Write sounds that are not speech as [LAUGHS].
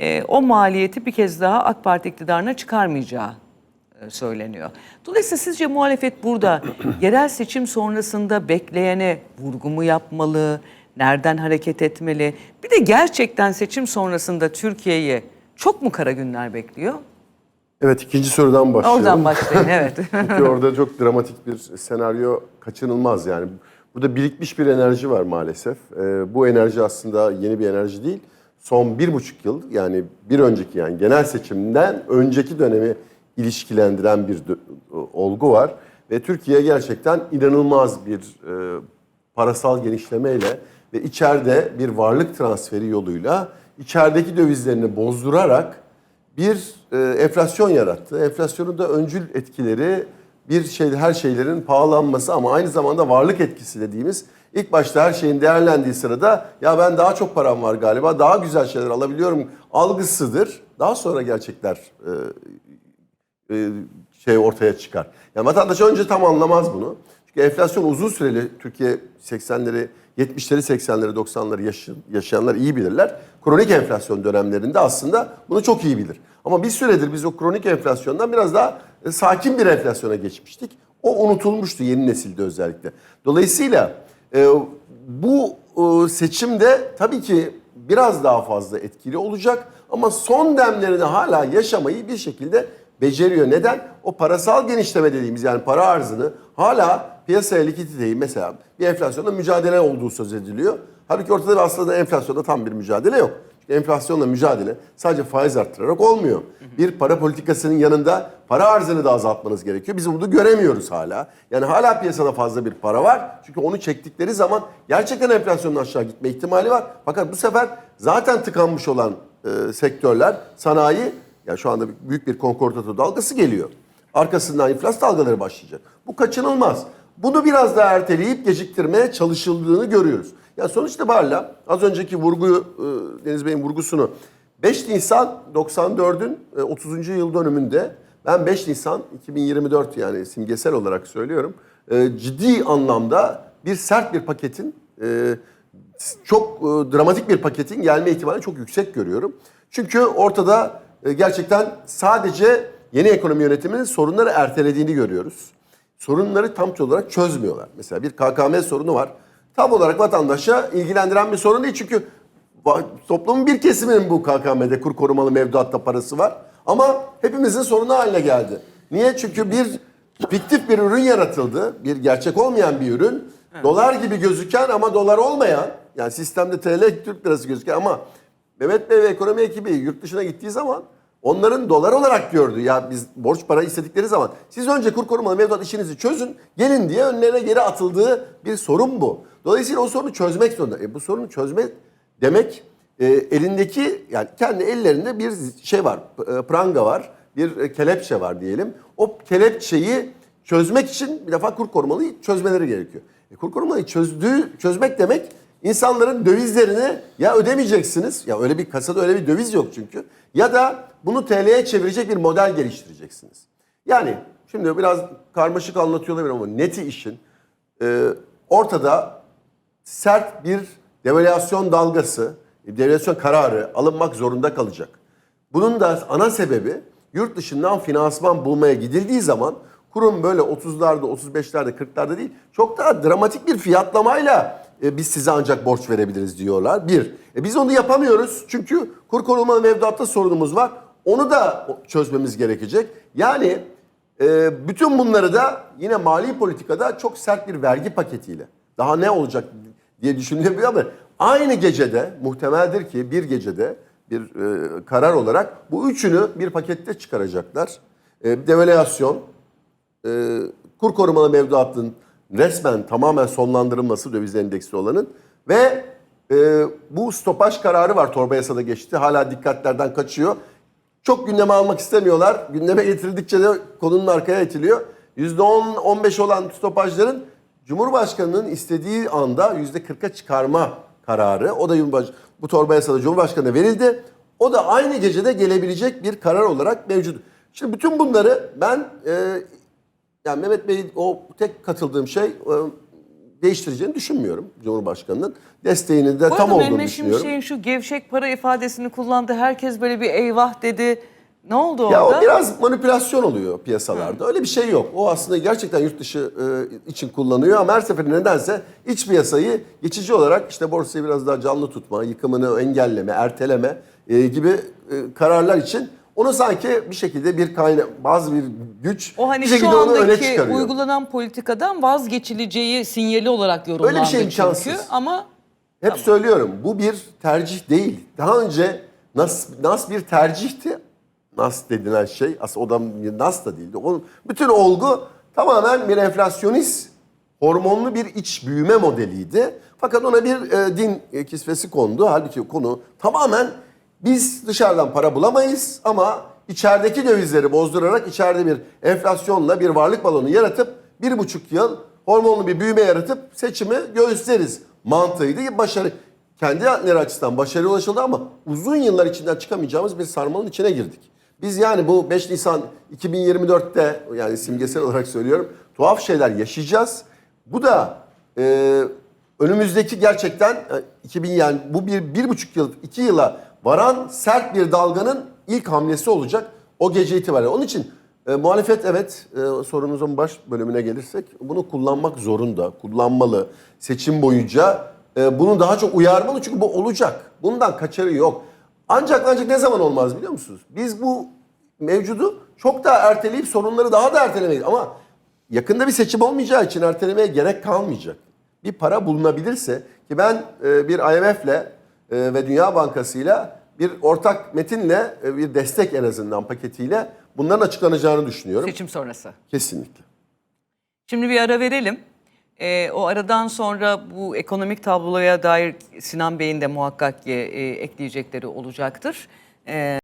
e, o maliyeti bir kez daha AK Parti iktidarına çıkarmayacağı e, söyleniyor. Dolayısıyla sizce muhalefet burada [CLEARS THROAT] yerel seçim sonrasında bekleyene vurgu mu yapmalı, nereden hareket etmeli? Bir de gerçekten seçim sonrasında Türkiye'yi çok mu kara günler bekliyor? Evet ikinci sorudan başlayalım. Oradan başlayın evet. [LAUGHS] Çünkü orada çok dramatik bir senaryo kaçınılmaz yani. Burada birikmiş bir enerji var maalesef. Ee, bu enerji aslında yeni bir enerji değil. Son bir buçuk yıl yani bir önceki yani genel seçimden önceki dönemi ilişkilendiren bir olgu var. Ve Türkiye gerçekten inanılmaz bir e, parasal genişlemeyle ve içeride bir varlık transferi yoluyla içerideki dövizlerini bozdurarak bir e, enflasyon yarattı. Enflasyonun da öncül etkileri bir şey her şeylerin pahalanması ama aynı zamanda varlık etkisi dediğimiz ilk başta her şeyin değerlendiği sırada ya ben daha çok param var galiba daha güzel şeyler alabiliyorum algısıdır. Daha sonra gerçekler e, e, şey ortaya çıkar. Yani vatandaş önce tam anlamaz bunu. Çünkü enflasyon uzun süreli Türkiye 80'leri, 70'leri, 80'leri, 90'ları yaşı- yaşayanlar iyi bilirler. Kronik enflasyon dönemlerinde aslında bunu çok iyi bilir. Ama bir süredir biz o kronik enflasyondan biraz daha e, sakin bir enflasyona geçmiştik. O unutulmuştu yeni nesilde özellikle. Dolayısıyla e, bu e, seçimde tabii ki biraz daha fazla etkili olacak ama son demlerini hala yaşamayı bir şekilde beceriyor. Neden? O parasal genişleme dediğimiz yani para arzını hala piyasaya likiditeyi mesela bir enflasyonla mücadele olduğu söz ediliyor. Halbuki ortada aslında enflasyonda tam bir mücadele yok. Enflasyonla mücadele sadece faiz arttırarak olmuyor. Bir para politikasının yanında para arzını da azaltmanız gerekiyor. Biz bunu göremiyoruz hala. Yani hala piyasada fazla bir para var. Çünkü onu çektikleri zaman gerçekten enflasyonun aşağı gitme ihtimali var. Fakat bu sefer zaten tıkanmış olan e, sektörler, sanayi yani şu anda büyük bir konkordato dalgası geliyor. Arkasından iflas dalgaları başlayacak. Bu kaçınılmaz. Bunu biraz daha erteleyip geciktirmeye çalışıldığını görüyoruz. Ya sonuç itibariyle az önceki vurguyu, e, Deniz Bey'in vurgusunu 5 Nisan 94'ün e, 30. yıl dönümünde ben 5 Nisan 2024 yani simgesel olarak söylüyorum e, ciddi anlamda bir sert bir paketin e, çok e, dramatik bir paketin gelme ihtimalini çok yüksek görüyorum. Çünkü ortada e, gerçekten sadece yeni ekonomi yönetiminin sorunları ertelediğini görüyoruz. Sorunları tam olarak çözmüyorlar. Mesela bir KKM sorunu var. Tam olarak vatandaşa ilgilendiren bir sorun değil. Çünkü toplumun bir kesiminin bu KKM'de kur korumalı mevduatta parası var. Ama hepimizin sorunu haline geldi. Niye? Çünkü bir fiktif bir ürün yaratıldı. Bir gerçek olmayan bir ürün. Dolar gibi gözüken ama dolar olmayan yani sistemde TL Türk lirası gözüken ama Mehmet Bey ve ekonomi ekibi yurt dışına gittiği zaman onların dolar olarak gördü. Ya biz borç para istedikleri zaman siz önce kur korumalı mevduat işinizi çözün gelin diye önlerine geri atıldığı bir sorun bu. Dolayısıyla o sorunu çözmek zorunda. E bu sorunu çözmek demek e, elindeki yani kendi ellerinde bir şey var e, pranga var bir e, kelepçe var diyelim. O kelepçeyi çözmek için bir defa kur korumalıyı çözmeleri gerekiyor. E, kur korumalıyı çözdüğü, çözmek demek insanların dövizlerini ya ödemeyeceksiniz. Ya öyle bir kasada öyle bir döviz yok çünkü. Ya da bunu TL'ye çevirecek bir model geliştireceksiniz. Yani şimdi biraz karmaşık anlatıyor olabilirim ama neti işin e, ortada sert bir devalüasyon dalgası, devalüasyon kararı alınmak zorunda kalacak. Bunun da ana sebebi yurt dışından finansman bulmaya gidildiği zaman kurum böyle 30'larda, 35'lerde, 40'larda değil çok daha dramatik bir fiyatlamayla e, biz size ancak borç verebiliriz diyorlar. Bir, e, biz onu yapamıyoruz çünkü kur korumalı mevduatta sorunumuz var. Onu da çözmemiz gerekecek. Yani e, bütün bunları da yine mali politikada çok sert bir vergi paketiyle daha ne olacak diye düşünülebiliyor ama aynı gecede muhtemeldir ki bir gecede bir e, karar olarak bu üçünü bir pakette çıkaracaklar. E, devalüasyon, e, kur korumalı mevduatın resmen tamamen sonlandırılması döviz endeksi olanın ve e, bu stopaj kararı var torba yasada geçti. Hala dikkatlerden kaçıyor. Çok gündeme almak istemiyorlar. Gündeme getirildikçe de konunun arkaya itiliyor. %10-15 olan stopajların Cumhurbaşkanı'nın istediği anda %40'a çıkarma kararı. O da bu torba yasada Cumhurbaşkanı'na verildi. O da aynı gecede gelebilecek bir karar olarak mevcut. Şimdi bütün bunları ben e, yani Mehmet Bey o tek katıldığım şey e, değiştireceğini düşünmüyorum Cumhurbaşkanı'nın. Desteğini de Bu tam arada olduğunu Mehmet düşünüyorum. Şimşek'in şu gevşek para ifadesini kullandı. Herkes böyle bir eyvah dedi. Ne oldu Ya orada? o biraz manipülasyon oluyor piyasalarda. Öyle bir şey yok. O aslında gerçekten yurt dışı e, için kullanıyor ama her seferinde nedense iç piyasayı geçici olarak işte borsayı biraz daha canlı tutma, yıkımını engelleme, erteleme e, gibi e, kararlar için onu sanki bir şekilde bir kaynak, bazı bir güç O hani bir şu şekilde onu öne çıkarıyor. uygulanan politikadan vazgeçileceği sinyali olarak yorumlandı Öyle bir şey çünkü. imkansız. Ama Hep söylüyorum bu bir tercih değil. Daha önce NAS, NAS bir tercihti. NAS denilen şey aslında o da NAS da değildi. Onun bütün olgu tamamen bir enflasyonist hormonlu bir iç büyüme modeliydi. Fakat ona bir e, din e, kisvesi kondu. Halbuki konu tamamen biz dışarıdan para bulamayız ama içerideki dövizleri bozdurarak içeride bir enflasyonla bir varlık balonu yaratıp bir buçuk yıl hormonlu bir büyüme yaratıp seçimi gösteririz mantığıydı. Başarı kendileri açısından başarıya ulaşıldı ama uzun yıllar içinden çıkamayacağımız bir sarmalın içine girdik. Biz yani bu 5 Nisan 2024'te yani simgesel olarak söylüyorum tuhaf şeyler yaşayacağız. Bu da e, önümüzdeki gerçekten e, 2000 yani bu bir, bir buçuk yıl, iki yıla varan sert bir dalganın ilk hamlesi olacak o gece itibariyle. Onun için e, muhalefet evet e, sorunuzun baş bölümüne gelirsek bunu kullanmak zorunda, kullanmalı. Seçim boyunca e, bunu daha çok uyarmalı çünkü bu olacak. Bundan kaçarı yok. Ancak ancak ne zaman olmaz biliyor musunuz? Biz bu mevcudu çok daha erteleyip sorunları daha da ertelemeyiz. Ama yakında bir seçim olmayacağı için ertelemeye gerek kalmayacak. Bir para bulunabilirse ki ben e, bir IMF'le e, ve Dünya Bankası'yla bir ortak metinle e, bir destek en azından paketiyle bunların açıklanacağını düşünüyorum. seçim sonrası. Kesinlikle. Şimdi bir ara verelim. Ee, o aradan sonra bu ekonomik tabloya dair Sinan Bey'in de muhakkak ki e, ekleyecekleri olacaktır. Ee,